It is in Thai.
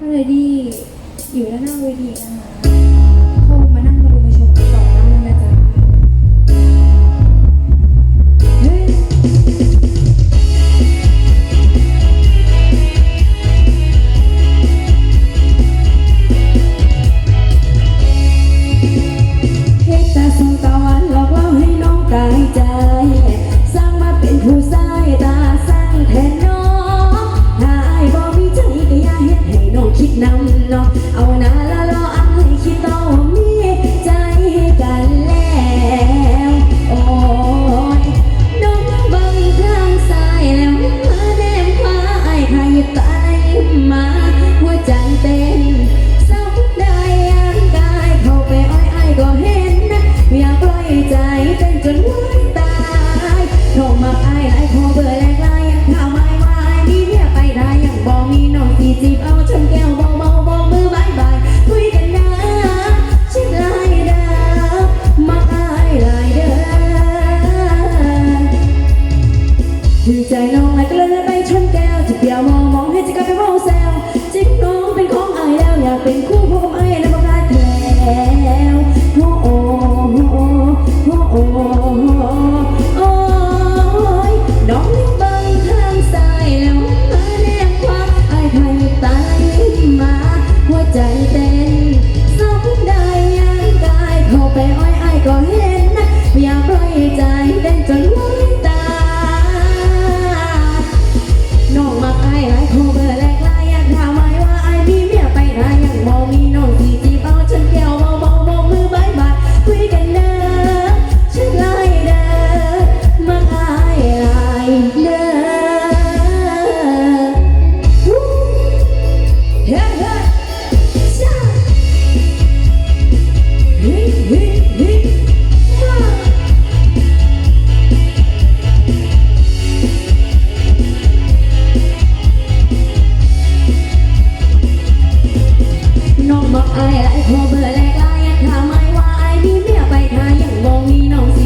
ก็เลยดีอยู่ด้านหน้าเวทีนะคะ นเเอาหน้าละ ไอ้ไรโคเบอร์แรกไล่ยัถามไม่ว่าไอ้พี่เมียไปทายังมองมีน้อง